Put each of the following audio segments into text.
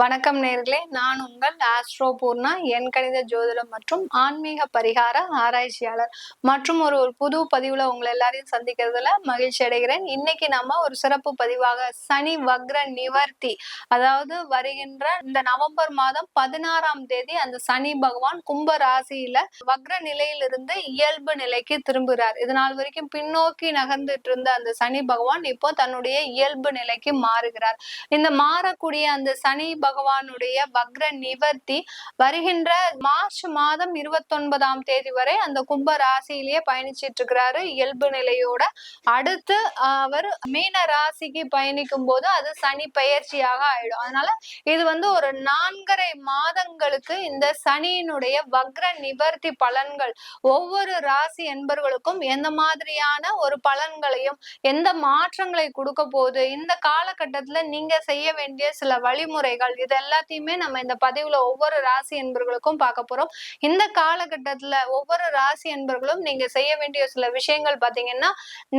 வணக்கம் நேர்களே. நான் உங்கள் ஆஸ்ட்ரோ பூர்ணா என் கணித ஜோதிடம் மற்றும் ஆன்மீக பரிகார ஆராய்ச்சியாளர். மற்றும் ஒரு ஒரு புது பதிவுல உங்களை எல்லாரையும் சந்திக்கிறதுல மகிழ்ச்சி அடைகிறேன். இன்னைக்கு நம்ம ஒரு சிறப்பு பதிவாக சனி வக்ர நிவர்த்தி. அதாவது வருகின்ற இந்த நவம்பர் மாதம் பதினாறாம் தேதி அந்த சனி பகவான் கும்ப ராசியில வக்ர நிலையிலிருந்து இயல்பு நிலைக்கு திரும்புகிறார் இது நாள் வரைக்கும் பின்னோக்கி நகர்ந்துட்டு இருந்த அந்த சனி பகவான் இப்போ தன்னுடைய இயல்பு நிலைக்கு மாறுகிறார். இந்த மாறக்கூடிய அந்த சனி பகவானுடைய வக்ர நிவர்த்தி வருகின்ற மார்ச் மாதம் இருபத்தொன்பதாம் தேதி வரை அந்த கும்ப ராசியிலேயே பயணிச்சிட்டு இருக்கிறாரு. இயல்பு நிலையோட அடுத்து அவர் மீன ராசிக்கு பயணிக்கும் போது அது சனி பயிற்சியாக ஆயிடும். அதனால இது வந்து ஒரு நான்கரை மாதங்களுக்கு இந்த சனியினுடைய வக்ர நிவர்த்தி பலன்கள் ஒவ்வொரு ராசி என்பர்களுக்கும் எந்த மாதிரியான ஒரு பலன்களையும் எந்த மாற்றங்களை கொடுக்க போகுது இந்த காலகட்டத்துல நீங்க செய்ய வேண்டிய சில வழிமுறைகள் இது எல்லாத்தையுமே நம்ம இந்த பதிவுல ஒவ்வொரு ராசி என்பர்களுக்கும் பார்க்க போறோம். இந்த காலகட்டத்துல ஒவ்வொரு ராசி என்பர்களும் நீங்க செய்ய வேண்டிய சில விஷயங்கள் பாத்தீங்கன்னா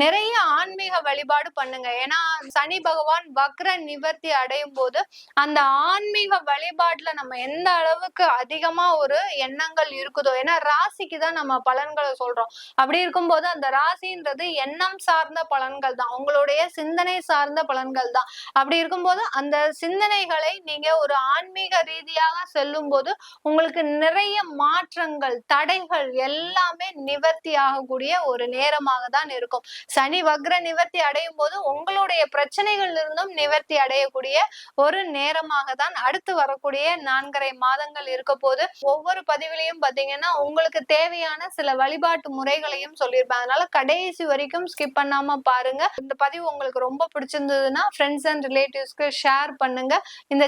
நிறைய ஆன்மீக வழிபாடு பண்ணுங்க. ஏன்னா சனி பகவான் வக்ர நிவர்த்தி அடையும் போது அந்த ஆன்மீக வழிபாட்டுல நம்ம எந்த அளவுக்கு அதிகமா ஒரு எண்ணங்கள் இருக்குதோ ஏன்னா ராசிக்கு தான் நம்ம பலன்களை சொல்றோம். அப்படி இருக்கும்போது அந்த ராசின்றது எண்ணம் சார்ந்த பலன்கள் தான். உங்களுடைய சிந்தனை சார்ந்த பலன்கள் தான். அப்படி இருக்கும்போது அந்த சிந்தனைகளை நீ நீங்க ஒரு ஆன்மீக ரீதியாக செல்லும் போது உங்களுக்கு நிறைய மாற்றங்கள் தடைகள் எல்லாமே நிவர்த்தி ஆகக்கூடிய ஒரு நேரமாக தான் இருக்கும். சனி வக்ர நிவர்த்தி அடையும் போது உங்களுடைய பிரச்சனைகள் இருந்தும் நிவர்த்தி அடையக்கூடிய ஒரு நேரமாக தான் அடுத்து வரக்கூடிய நான்கரை மாதங்கள் இருக்க போது ஒவ்வொரு பதிவிலையும் பாத்தீங்கன்னா உங்களுக்கு தேவையான சில வழிபாட்டு முறைகளையும் சொல்லியிருப்பேன். அதனால கடைசி வரைக்கும் ஸ்கிப் பண்ணாம பாருங்க. இந்த பதிவு உங்களுக்கு ரொம்ப பிடிச்சிருந்ததுன்னா ஃப்ரெண்ட்ஸ் அண்ட் ரிலேட்டிவ்ஸ்க்கு ஷேர் பண்ணுங்க. இந்த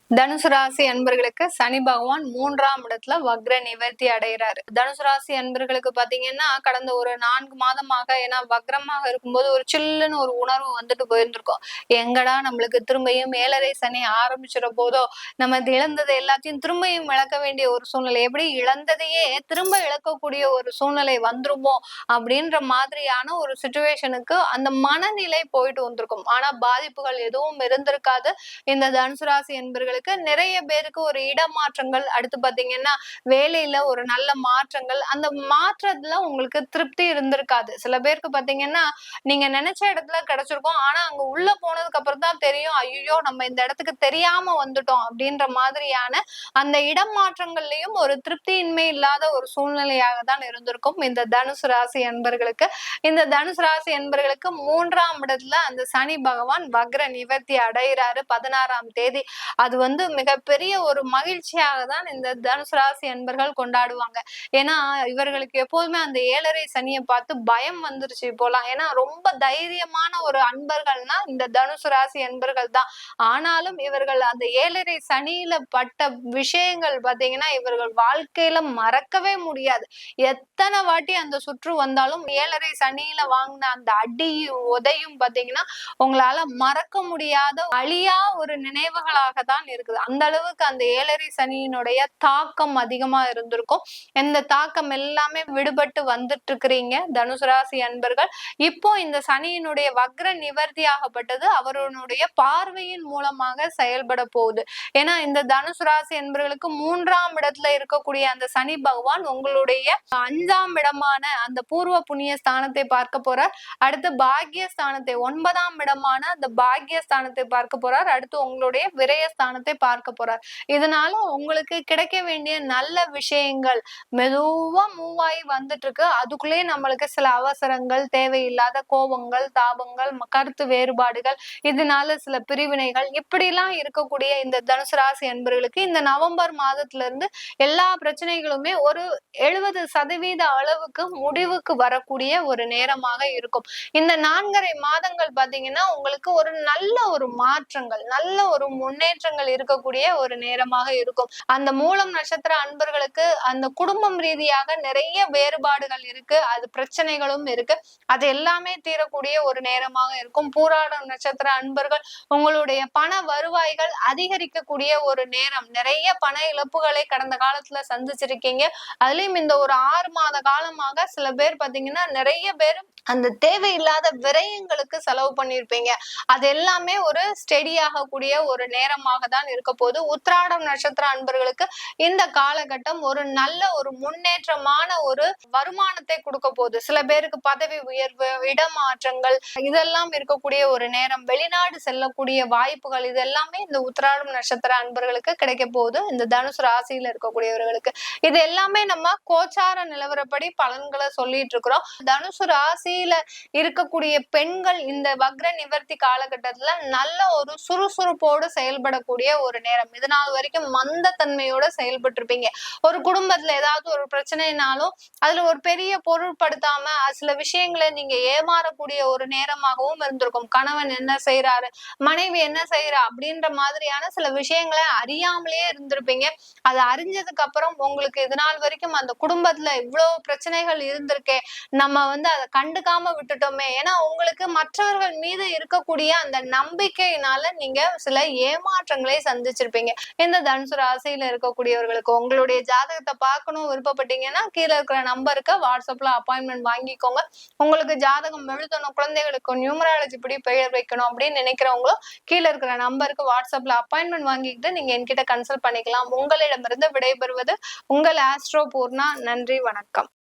தனுசு ராசி அன்பர்களுக்கு சனி பகவான் மூன்றாம் இடத்துல வக்ர நிவர்த்தி அடைகிறாரு. தனுசு ராசி அன்பர்களுக்கு பாத்தீங்கன்னா கடந்த ஒரு நான்கு மாதமாக ஏன்னா வக்ரமாக இருக்கும்போது ஒரு சில்லுன்னு ஒரு உணர்வு வந்துட்டு போயிருந்திருக்கும். எங்கடா நம்மளுக்கு திரும்பியும் மேலரை சனி ஆரம்பிச்சிட போதோ நம்ம இழந்ததை எல்லாத்தையும் திரும்பியும் இழக்க வேண்டிய ஒரு சூழ்நிலை எப்படி இழந்ததையே திரும்ப இழக்கக்கூடிய ஒரு சூழ்நிலை வந்துருமோ அப்படின்ற மாதிரியான ஒரு சுச்சுவேஷனுக்கு அந்த மனநிலை போயிட்டு வந்திருக்கும். ஆனா பாதிப்புகள் எதுவும் இருந்திருக்காது. இந்த தனுசு ராசி என்பர்களுக்கு இருக்கு. நிறைய பேருக்கு ஒரு இடமாற்றங்கள் அடுத்து பாத்தீங்கன்னா வேலையில ஒரு நல்ல மாற்றங்கள். அந்த மாற்றத்துல உங்களுக்கு திருப்தி இருந்திருக்காது. சில பேருக்கு பாத்தீங்கன்னா நீங்க நினைச்ச இடத்துல கிடைச்சிருக்கும். ஆனா அங்க உள்ள போனதுக்கு அப்புறம் தான் தெரியும். ஐயோ நம்ம இந்த இடத்துக்கு தெரியாம வந்துட்டோம் அப்படின்ற மாதிரியான அந்த இடம் மாற்றங்கள்லயும் ஒரு திருப்தியின்மை இல்லாத ஒரு சூழ்நிலையாக தான் இருந்திருக்கும். இந்த தனுசு ராசி என்பர்களுக்கு இந்த தனுசு ராசி என்பர்களுக்கு மூன்றாம் இடத்துல அந்த சனி பகவான் வக்ர நிவர்த்தி அடைகிறாரு. பதினாறாம் தேதி. அது வந்து வந்து மிகப்பெரிய ஒரு மகிழ்ச்சியாக தான் இந்த தனுசு ராசி அன்பர்கள் கொண்டாடுவாங்க. ஏன்னா இவர்களுக்கு எப்போதுமே அந்த ஏழரை சனியை பார்த்து பயம் வந்துருச்சு போலாம் ஏன்னா ரொம்ப தைரியமான ஒரு அன்பர்கள்னா இந்த தனுசு ராசி அன்பர்கள் தான் ஆனாலும் இவர்கள் அந்த ஏழரை சனியில பட்ட விஷயங்கள் பாத்தீங்கன்னா இவர்கள் வாழ்க்கையில மறக்கவே முடியாது. எத்தனை வாட்டி அந்த சுற்று வந்தாலும் ஏழரை சனியில வாங்கின அந்த அடியும் உதையும் பாத்தீங்கன்னா உங்களால மறக்க முடியாத அழியா ஒரு நினைவுகளாக தான் இருக்கும் இருக்குது. அந்த அளவுக்கு அந்த ஏழரை சனியினுடைய தாக்கம் அதிகமா இருந்திருக்கும். இந்த தாக்கம் எல்லாமே விடுபட்டு வந்துட்டு இருக்கிறீங்க தனுசு ராசி அன்பர்கள். இப்போ இந்த சனியினுடைய வக்ர நிவர்த்தி ஆகப்பட்டது அவருடைய பார்வையின் மூலமாக செயல்பட போகுது. ஏன்னா இந்த தனுசு ராசி என்பவர்களுக்கு மூன்றாம் இடத்துல இருக்கக்கூடிய அந்த சனி பகவான் உங்களுடைய அஞ்சாம் இடமான அந்த பூர்வ புண்ணிய ஸ்தானத்தை பார்க்க போறார். அடுத்து பாக்கிய ஸ்தானத்தை ஒன்பதாம் இடமான அந்த பாக்கிய ஸ்தானத்தை பார்க்க போறார். அடுத்து உங்களுடைய விரய ஸ்தானத்தை பார்க்க போறார். இதனால உங்களுக்கு கிடைக்க வேண்டிய நல்ல விஷயங்கள் மெதுவா மூவ் ஆகி வந்துட்டு இருக்கு அதுக்குள்ளேயே நம்மளுக்கு சில அவசரங்கள் தேவையில்லாத கோபங்கள் தாபங்கள் கருத்து வேறுபாடுகள் இதனால சில பிரிவினைகள் இப்படிலாம் இருக்கக்கூடிய இந்த தனுசு ராசி என்பவர்களுக்கு இந்த நவம்பர் மாதத்துல இருந்து எல்லா பிரச்சனைகளுமே ஒரு எழுபது சதவீத அளவுக்கு முடிவுக்கு வரக்கூடிய ஒரு நேரமாக இருக்கும். இந்த நான்கரை மாதங்கள் பாத்தீங்கன்னா உங்களுக்கு ஒரு நல்ல ஒரு மாற்றங்கள் நல்ல ஒரு முன்னேற்றங்கள் இருக்கக்கூடிய ஒரு நேரமாக இருக்கும். அந்த மூலம் நட்சத்திர அன்பர்களுக்கு அந்த குடும்பம் ரீதியாக நிறைய வேறுபாடுகள் இருக்கு. அது பிரச்சனைகளும் இருக்கு. அது எல்லாமே தீரக்கூடிய ஒரு நேரமாக இருக்கும். பூராடம் நட்சத்திர அன்பர்கள் உங்களுடைய பண வருவாய்கள் அதிகரிக்கக்கூடிய ஒரு நேரம். நிறைய பண இழப்புகளை கடந்த காலத்துல சந்திச்சிருக்கீங்க. அதுலயும் இந்த ஒரு ஆறு மாத காலமாக சில பேர் பாத்தீங்கன்னா நிறைய பேர் அந்த தேவையில்லாத விரயங்களுக்கு செலவு பண்ணியிருப்பீங்க. அது எல்லாமே ஒரு ஸ்டெடி ஆகக்கூடிய ஒரு நேரமாக தான் இருக்க போது உத்ராடம் நட்சத்திர அன்பர்களுக்கு இந்த காலகட்டம் ஒரு நல்ல ஒரு முன்னேற்றமான ஒரு வருமானத்தை கொடுக்க போகுது. சில பேருக்கு பதவி உயர்வு இடமாற்றங்கள் இதெல்லாம் இருக்கக்கூடிய ஒரு நேரம் வெளிநாடு செல்லக்கூடிய வாய்ப்புகள் இது எல்லாமே இந்த உத்ராடம் நட்சத்திர அன்பர்களுக்கு கிடைக்க போகுது. இந்த தனுசு ராசியில இருக்கக்கூடியவர்களுக்கு. இது எல்லாமே நம்ம கோச்சார நிலவரப்படி பலன்களை சொல்லிட்டு இருக்கிறோம். தனுசு ராசியில இருக்கக்கூடிய பெண்கள் இந்த வக்ர நிவர்த்தி காலகட்டத்துல நல்ல ஒரு சுறுசுறுப்போடு செயல்படக்கூடிய ஒரு நேரம். இது நாள் வரைக்கும் மந்த தன்மையோட செயல்பட்டு இருப்பீங்க ஒரு குடும்பத்துல ஏதாவது ஒரு பிரச்சனைனாலும் அதுல ஒரு பெரிய பொருட்படுத்தாம சில விஷயங்களை நீங்க ஏமாறக்கூடிய ஒரு நேரமாகவும் இருந்திருக்கும். கணவன் என்ன செய்யறாரு மனைவி என்ன செய்யறா அப்படின்ற மாதிரியான சில விஷயங்களை அறியாமலே இருந்திருப்பீங்க. அதை அறிஞ்சதுக்கு அப்புறம் உங்களுக்கு இது நாள் வரைக்கும் அந்த குடும்பத்துல இவ்வளவு பிரச்சனைகள் இருந்திருக்கே. நம்ம வந்து அதை கண்டுக்காம விட்டுட்டோமே. ஏன்னா உங்களுக்கு மற்றவர்கள் மீது இருக்கக்கூடிய அந்த நம்பிக்கையினால நீங்க சில ஏமாற்றங்களை சந்திச்சிருப்பீங்க. இந்த தனுசு ராசியில இருக்கக்கூடியவர்களுக்கு உங்களுடைய ஜாதகத்தை பார்க்கணும் விருப்பப்பட்டீங்கன்னா கீழே இருக்கிற நம்பருக்கு வாட்ஸ்அப்ல அப்பாயின்மெண்ட் வாங்கிக்கோங்க. உங்களுக்கு ஜாதகம் எழுதணும் குழந்தைகளுக்கு நியூமராலஜி இப்படி பெயர் வைக்கணும் அப்படின்னு நினைக்கிறவங்களும் கீழே இருக்கிற நம்பருக்கு வாட்ஸ்அப்ல அப்பாயின்மெண்ட் வாங்கிக்கிட்டு நீங்க என்கிட்ட கன்சல்ட் பண்ணிக்கலாம். உங்களிடமிருந்து விடைபெறுவது உங்கள் ஆஸ்ட்ரோ பூர்ணா நன்றி வணக்கம்.